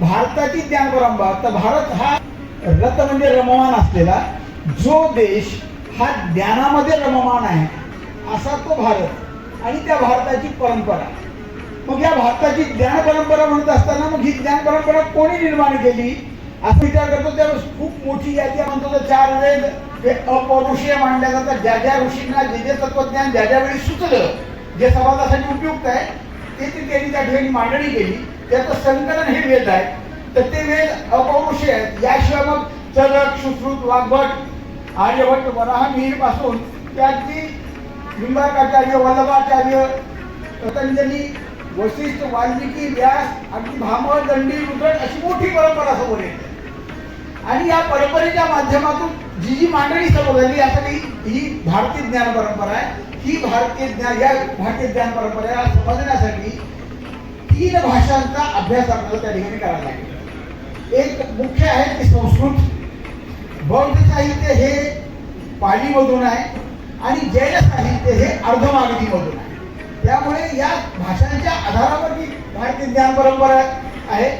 भारताची ज्ञान परंपरा तर भारत हा रत म्हणजे रममान असलेला जो देश हा ज्ञानामध्ये रममान आहे असा तो भारत. आणि त्या भारताची परंपरा. मग या भारताची ज्ञान परंपरा म्हणत असताना मग ही ज्ञान परंपरा कोणी निर्माण केली? असं विचार करतो त्यावेळेस खूप मोठी यादी म्हणतो तर चार वेद हे अपौरुषीय मांडल्या जातात. ज्या ज्या ऋषींना जे जे तत्वज्ञान ज्या ज्या वेळी सुचलं जे समाजासाठी उपयुक्त आहे ते त्यांनी त्या ठिकाणी मांडणी केली. त्याचं संकलन हे वेद आहे. तर ते वेद अपौरुषी आहेत. याशिवाय मग चरक सुश्रुत वाग्भट आर्यभट्ट वराहमिहीरपासून त्याची लिंबाकाचार्य वल्लभाचार्य पतंजली वशिष्ठ वाल्मिकी व्यास अगदी भामळ दंडी रुद्रट अशी मोठी परंपरा समोर येते. आणि या परंपरेच्या माध्यमातून जी जी मांडणी समोर झाली यासाठी ही भारतीय ज्ञान परंपरा आहे. ही भारतीय ज्ञान या भारतीय ज्ञान परंपरेला समजण्यासाठी तीन भाषांचा अभ्यास आपल्याला त्या ठिकाणी करावा लागेल. एक मुख्य आहे ते संस्कृत. बौद्ध साहित्य हे पाळीमधून आहे आणि जैन साहित्य हे अर्धमागधीमधून आहे. त्यामुळे या भाषांच्या आधारावर ही भारतीय ज्ञान परंपरा आहे.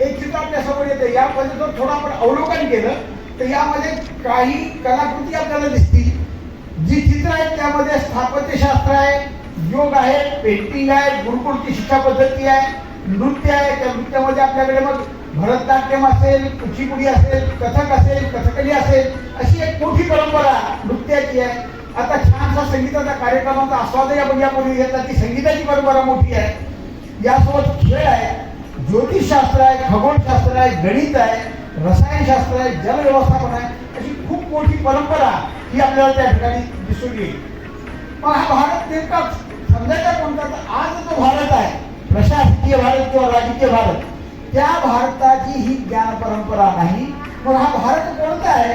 एक चित्र आपल्यासमोर येते. या थोडं आपण अवलोकन केलं तर यामध्ये काही कलाकृती आपल्याला दिसतील. जी चित्र आहेत त्यामध्ये स्थापत्यशास्त्र आहे योग आहे पेंटिंग आहे गुरुकुलची शिक्षा पद्धती आहे नृत्य आहे. त्या नृत्यामध्ये आपल्याकडे मग भरतनाट्यम असेल कुचिपुडी असेल कथक असेल कथकली असेल अशी एक मोठी परंपरा नृत्याची आहे. आता छानसा संगीताचा कार्यक्रमाचा आस्वादही आपण यापूर्वी घेतला. ती संगीताची परंपरा मोठी आहे. यासोबत खेळ आहे. ज्योतिषशास्त्र आहे खगोलशास्त्र आहे गणित आहे रसायनशास्त्र आहे जलव्यवस्थापन आहे. अशी खूप मोठी परंपरा ही आपल्याला त्या ठिकाणी दिसून येईल. पण हा भारत नेमकाच समजायचा कोणता आज जो भारत आहे प्रशासकीय भारत किंवा राजकीय भारत त्या भारताची ही ज्ञान परंपरा नाही. मग हा भारत कोणता आहे?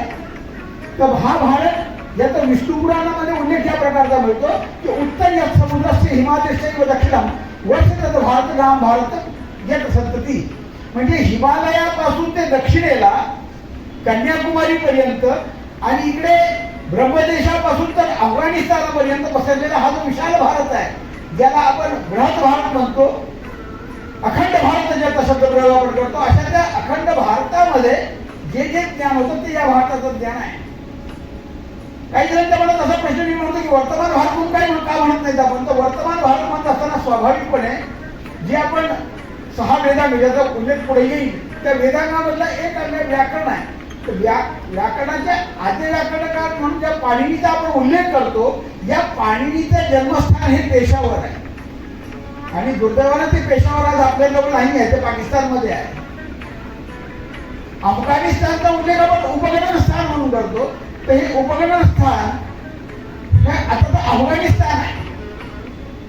तर हा भारत याचा विष्णू पुराणामध्ये उल्लेख या प्रकारचा मिळतो की उत्तर या समुद्राचे हिमालयचे व दक्षिणम वर्ष भारत राम भारत येत संतती. म्हणजे हिमालयापासून ते दक्षिणेला कन्याकुमारी पर्यंत आणि इकडे ब्रह्मदेशापासून तर अफगाणिस्तानापर्यंत पसरलेला हा जो विशाल भारत आहे ज्याला आपण बृहत भारत म्हणतो अखंड भारत ज्याचा शब्द प्रयोग आपण करतो अशा त्या अखंड भारतामध्ये जे जे ज्ञान होतं ते या भारताचं ज्ञान आहे. काही जणांचा मला असा प्रश्न निर्माण की वर्तमान भारत म्हणून काय का म्हणत नाही आपण? तर वर्तमान भारत म्हणत असताना स्वाभाविकपणे जे आपण सहा वेदांग ज्याचा उल्लेख पुढे येईल त्या वेदांगामधला एक अन्य व्याकरण आहे. व्याकरणाच्या व्या व्याकरणाचे आद्य व्याकरणकार म्हणून ज्या पाणिनीचा आपण उल्लेख करतो या पाणिनीचं जन्मस्थान हे पेशावर आहे. आणि दुर्दैवानं ते पेशावर आज आपल्याजवळ नाही आहे ते पाकिस्तानमध्ये आहे. अफगाणिस्तानचा उल्लेख आपण उपगणन स्थान म्हणून करतो. तर हे उपगणन स्थान हे आता तर अफगाणिस्तान आहे.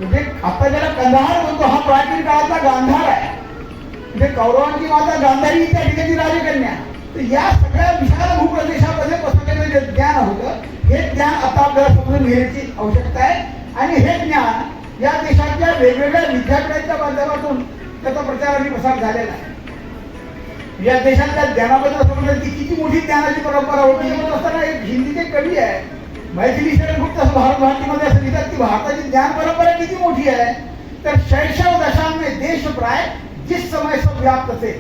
म्हणजे आता ज्याला कंधार म्हणतो हा प्राचीन काळातला गांधार आहे. म्हणजे कौरवांची माता गांधारी त्या ठिकाणी राजकन्या तर या सगळ्या विशाल भूप्रदेशामध्ये पसरलेलं जे ज्ञान होतं हे ज्ञान आता आपल्याला समजून घेण्याची आवश्यकता आहे. आणि हे ज्ञान या देशातल्या वेगवेगळ्या विद्यापीठांच्या माध्यमातून त्याचा प्रचार आणि प्रसार झालेला आहे. या देशातल्या ज्ञानाबद्दल समजलं की किती मोठी ज्ञानाची परंपरा होती असताना एक हिंदीचे कवी आहे. मैथिली शरण गुप्त असं भारत भारतीमध्ये असं लिहितात की भारताची ज्ञान परंपरा किती मोठी आहे तर शैशव दशांमध्ये देश प्राय जिस समय सब व्याप्त थे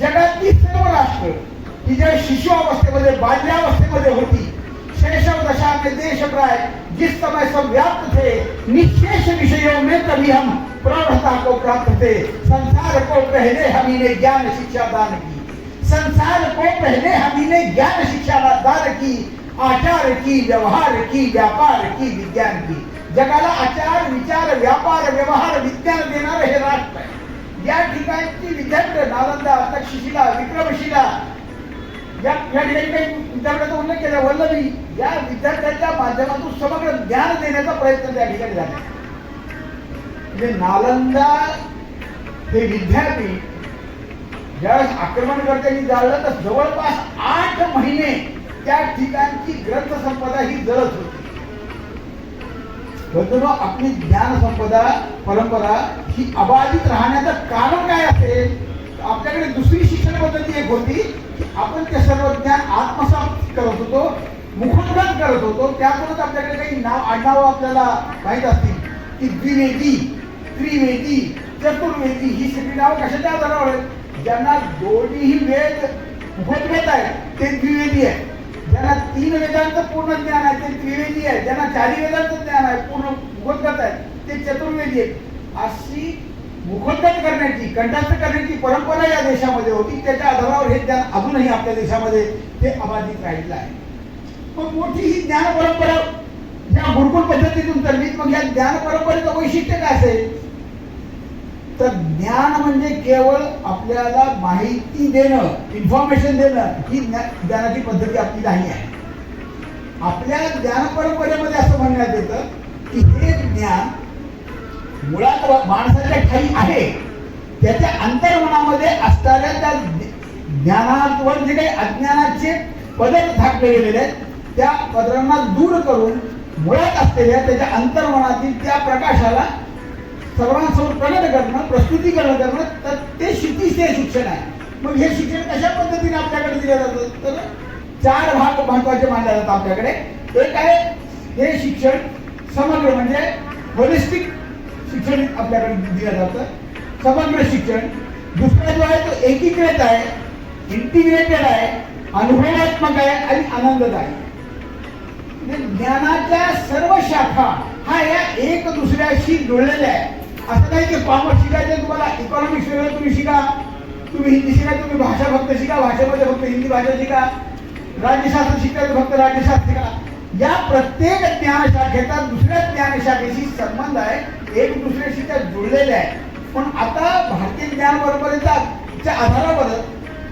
जगातली सर्व राष्ट्र ही ज्या शिशु अवस्थेमध्ये बाल्यावस्थेमध्ये होती शैशव दशा में देश प्राय जिस समय सब व्याप्त थे, निशेष विषयों में तभी हम प्रौढ़ता को प्राप्त थे। संसार को पहले हम ने ज्ञान शिक्षा दान की। संसार को पहले हम ने ज्ञान शिक्षा दान की। आचार की, व्यवहार की, व्यापार की, विज्ञान की। जगाला आचार, विचार, व्यापार, व्यवहार, विज्ञान देणारं हे राष्ट्र या ठिकाणची विद्यापीठ नालंदा, तक्षशिला, विक्रमशिला या या ठिकाणी काही विद्यापीठाचा उल्लेख केला. वल्लभी या विद्यार्थ्यांच्या माध्यमातून समग्र ज्ञान देण्याचा प्रयत्न त्या ठिकाणी झाला. म्हणजे नालंदा हे विद्यापीठ ज्यावेळेस आक्रमणकर्त्यांनी जाळलं तर जवळपास आठ महिने त्या ठिकाणची ग्रंथ संपदा ही जळत होती. बंधूंनो आपली ज्ञान संपदा परंपरा ही अबाधित राहण्याचं कारण काय असेल? आपल्याकडे दुसरी शिक्षण पद्धती एक होती. आपण ते सर्व ज्ञान आत्मसात करत होतो मुखोद्गत करत होतो. त्यातूनच आपल्याकडे काही नाव आडनावं आपल्याला माहीत असतील. की द्विवेदी त्रिवेदी चतुर्वेदी ही सगळी नावं कशाच्या आधारावर आहेत? ज्यांना दोन्हीही वेद मुखोद्गत आहे ते द्विवेदी आहे ज्यांना तीन वेदांचं पूर्ण ज्ञान आहे ते त्रिवेदी आहे ज्यांना चारी वेदांचं ज्ञान आहे पूर्ण मुखोद्गत आहे ते चतुर्वेदी आहेत. अशी करण्याची कंठास्थ करण्याची परंपरा या देशामध्ये होती. त्याच्या आधारावर हे ज्ञान अजूनही आपल्या देशामध्ये ते अबाधित राहिलेलं आहे. मग मोठी ही ज्ञान परंपरा या गुरुकुल पद्धतीतून चालली मग या ज्ञान परंपरेचं वैशिष्ट्य काय असेल? तर ज्ञान म्हणजे केवळ आपल्याला माहिती देणं इन्फॉर्मेशन देणं ही ज्ञानाची पद्धती आपली नाही आहे. आपल्या ज्ञान परंपरेमध्ये असं म्हणण्यात येतं की हे ज्ञान मुळात माणसाच्या ठाई आहे त्याच्या अंतर्मनामध्ये असणाऱ्या त्या ज्ञानावर जे काही अज्ञानाचे पदर थाकले गेलेले आहेत त्या पदरांना दूर करून मुळात असलेल्या त्याच्या अंतर्मनातील त्या प्रकाशाला सर्वांसमोर प्रगट करणं प्रस्तुतीकरण करणं तर ते शितीच शिक्षण आहे. मग हे शिक्षण कशा पद्धतीने आपल्याकडे दिलं जातं? तर चार भाग महत्त्वाचे मानले जातात आपल्याकडे. एक आहे हे शिक्षण समग्र म्हणजे होलिस्टिक शिक्षण आपल्याकडे दिलं जातं. समग्र शिक्षण. दुसरा जो आहे तो एकीकृत आहे इंटिग्रेटेड आहे अनुभवात्मक आहे आणि आनंददायी म्हणजे ज्ञानाच्या सर्व शाखा हा या एक दुसऱ्याशी जुळलेल्या आहे असं नाही की कॉमर्स शिकायचं तुम्हाला इकॉनॉमिक्स वेगळं तुम्ही शिका. तुम्ही हिंदी शिका तुम्ही भाषा फक्त शिका भाषेमध्ये फक्त हिंदी भाषा शिका. राज्यशास्त्र शिकायचं फक्त राज्यशास्त्र शिका. या प्रत्येक ज्ञानशाखेचा दुसऱ्या ज्ञानशाखेशी संबंध आहे. एक दुसऱ्याशी त्या जुळलेल्या आहे पण आता भारतीय ज्ञान परंपरेचा च्या आधारावर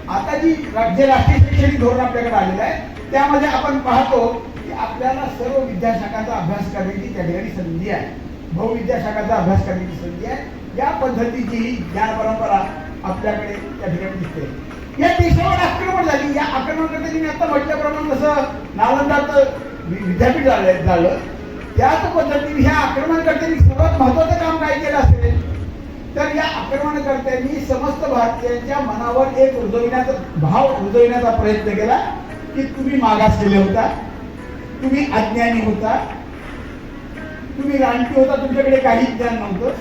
आता जी राज्य राष्ट्रीय शैक्षणिक धोरण आपल्याकडे आलेलं आहे त्यामध्ये आपण पाहतो की आपल्याला सर्व विद्याशाखांचा अभ्यास करण्याची त्या ठिकाणी संधी आहे. बहुविद्याशाखांचा अभ्यास करण्याची संधी आहे. या पद्धतीची ही ज्ञान परंपरा आपल्याकडे त्या ठिकाणी दिसते. या देशावर आक्रमण झाली. या आक्रमणकर्त्यांनी मी आता म्हटल्याप्रमाणे जसं नालंदाचं विद्यापीठ झालं झालं. त्याच पद्धतीने ह्या आक्रमणकर्त्यांनी सर्वात महत्वाचं काम काय केलं असेल? तर या आक्रमणकर्त्यांनी समस्त भारतीयांच्या मनावर एक रुजविण्याचा भाव रुजविण्याचा प्रयत्न केला की तुम्ही मागासलेले होता तुम्ही अज्ञानी होता तुम्ही रानटी होता तुमच्याकडे काही ज्ञान नव्हतं.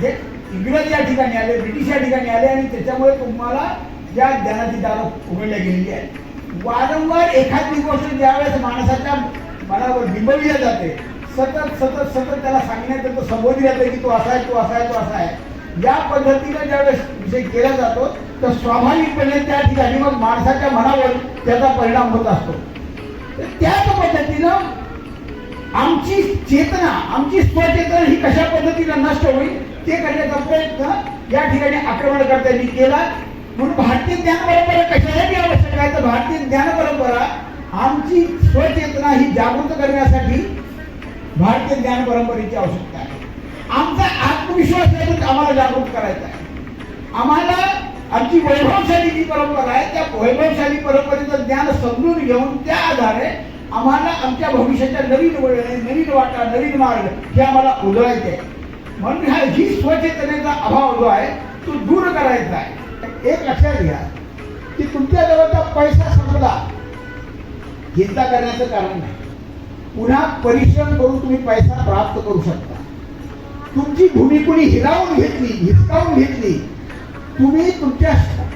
हे इंग्रज या ठिकाणी आले ब्रिटिश या ठिकाणी आले आणि त्याच्यामुळे तुम्हाला या ज्ञानाची दारं उघडल्या गेलेली आहे. वारंवार एखादी गोष्ट ज्यावेळेस माणसाच्या मनावर बिंबविल्या जाते सतत सतत सतत त्याला सांगण्यात येतं संबोधित जातं की तो असा आहे तो असा आहे तो असा आहे. या पद्धतीने ज्यावेळेस विषय केला जातो तर स्वाभाविकपणे त्या ठिकाणी मग माणसाच्या मनावर त्याचा परिणाम होत असतो. तर त्याच पद्धतीनं आमची चेतना आमची स्वचेतना ही कशा पद्धतीनं नष्ट होईल ते करण्याचा प्रयत्न या ठिकाणी आक्रमणकर्त्यांनी केला. म्हणून भारतीय ज्ञान परंपरा कशासाठी आवश्यक आहे? तर भारतीय ज्ञान परंपरा आमची स्वचेतना ही जागृत करण्यासाठी भारतीय ज्ञान परंपरेची आवश्यकता आहे. आमचा आत्मविश्वास यातून आम्हाला जागृत करायचा आहे. आम्हाला आमची वैभवशाली जी परंपरा आहे त्या वैभवशाली परंपरेचं ज्ञान समजून घेऊन त्या आधारे आम्हाला आमच्या भविष्याच्या नवीन वळणे नवीन वाटा नवीन मार्ग हे आम्हाला उजळायचे आहे. म्हणून हा ही स्वचेतनेचा अभाव जो आहे तो दूर करायचा आहे. एक लक्षात घ्या की तुमच्या जवळचा पैसा संपला. चिंता करण्याचं कारण नाही. पुन्हा परिश्रम करून तुम्ही पैसा प्राप्त करू शकता. तुमची भूमी कुणी हिरावून घेतली हिसकावून घेतली तुम्ही तुमच्या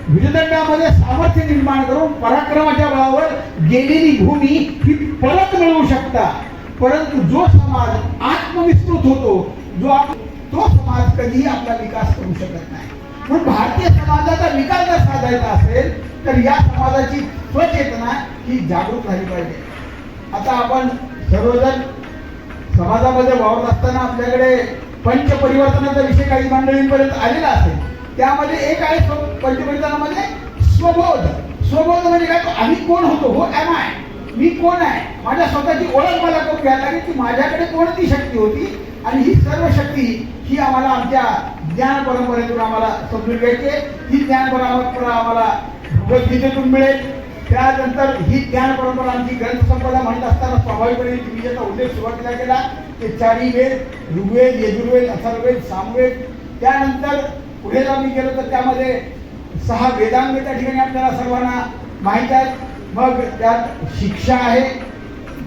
विजदंडामध्ये सामर्थ्य निर्माण करून पराक्रमाच्या बळावर गेलेली भूमी ही परत मिळवू शकता. परंतु जो समाज आत्मविस्तृत होतो जो आप- तो समाज कधीही आपला विकास करू शकत नाही. म्हणून भारतीय समाजाचा विकास जर साधायचा असेल तर या समाजाची स्वचेतना ही जागरूक झाली पाहिजे. आता आपण सर्वजण समाजामध्ये वावरत असताना आपल्याकडे पंचपरिवर्तनाचा विषय काही मंडळींपर्यंत आलेला असेल त्यामध्ये एक आहे पंचपरिवर्तनामध्ये स्वबोध. स्वबोध म्हणजे काय? तो आम्ही कोण होतो? हो एम आय मी कोण आहे? माझ्या स्वतःची ओळख मला करून घ्यायला लागेल? की माझ्याकडे कोणती शक्ती होती? आणि ही सर्व शक्ती ही आम्हाला आमच्या ज्ञान परंपरेतून आम्हाला समजून घ्यायची ही ज्ञान परंपरा आम्हाला भगवद्गीतेतून मिळेल. त्यानंतर ही ज्ञान परंपरा आमची ग्रंथसंपदा म्हणत असताना स्वाभाविकपणे विजेचा ज्याचा उल्लेख सुरुवातीला केला ते चारी वेद ऋग्वेद यजुर्वेद अथर्वेद सामवेद. त्यानंतर पुढे जर मी गेलो तर त्यामध्ये सहा वेदांग त्या ठिकाणी आपल्याला सर्वांना माहीत आहेत. मग त्यात शिक्षा आहे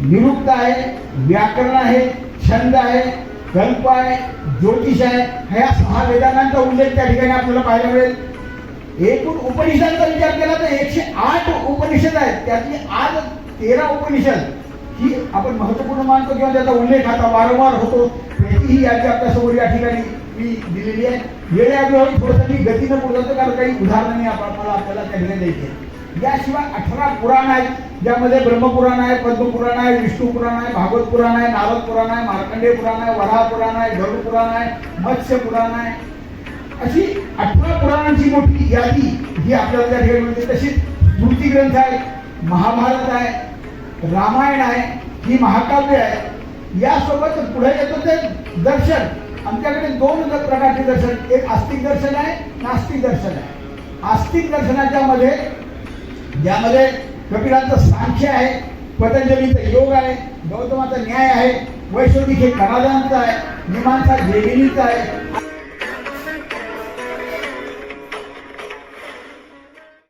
निरुक्त आहे व्याकरण आहे छंद आहे कल्प आहे ज्योतिष आहे. ह्या सहा वेदांगांचा उल्लेख त्या ठिकाणी आपल्याला पाहायला मिळेल. एकूण उपनिषदांचा विचार केला तर एकशे आठ उपनिषद आहेत. त्यातली आज तेरा उपनिषद ही आपण महत्त्वपूर्ण मानतो किंवा त्याचा उल्लेख आता वारंवार होतो. त्याची ही यादी आपल्यासमोर या ठिकाणी मी दिलेली आहे. वेळेअभावी थोडंसं मी गतीनं पुढे जातो कारण काही उदाहरणे आपण मला आपल्याला त्यांना द्यायची याशिवाय अठरा पुराण आहेत ज्यामध्ये ब्रह्मपुराण आहे पद्मपुराण आहे विष्णू पुराण आहे भागवत पुराण आहे नारद पुराण आहे मार्कंडेय पुराण आहे वराह पुराण आहे गरुड पुराण आहे मत्स्य पुराण आहे अशी अठरा पुराणांची मोठी यादी ही आपल्याला त्या ठिकाणी मिळते. तशीच स्मृती ग्रंथ आहे महाभारत आहे रामायण आहे ही महाकाव्य आहे. यासोबत पुढे येतं ते दर्शन. आमच्याकडे दोन प्रकारचे दर्शन. एक आस्तिक दर्शन आहे नास्तिक दर्शन आहे. आस्तिक दर्शनाच्या मध्ये ज्यामध्ये कपिलांचं सांख्य आहे पतंजलीचं योग आहे गौतमाचा न्याय आहे वैश्विक हे कणादांचा आहे मीमांसा देविणीचा आहे.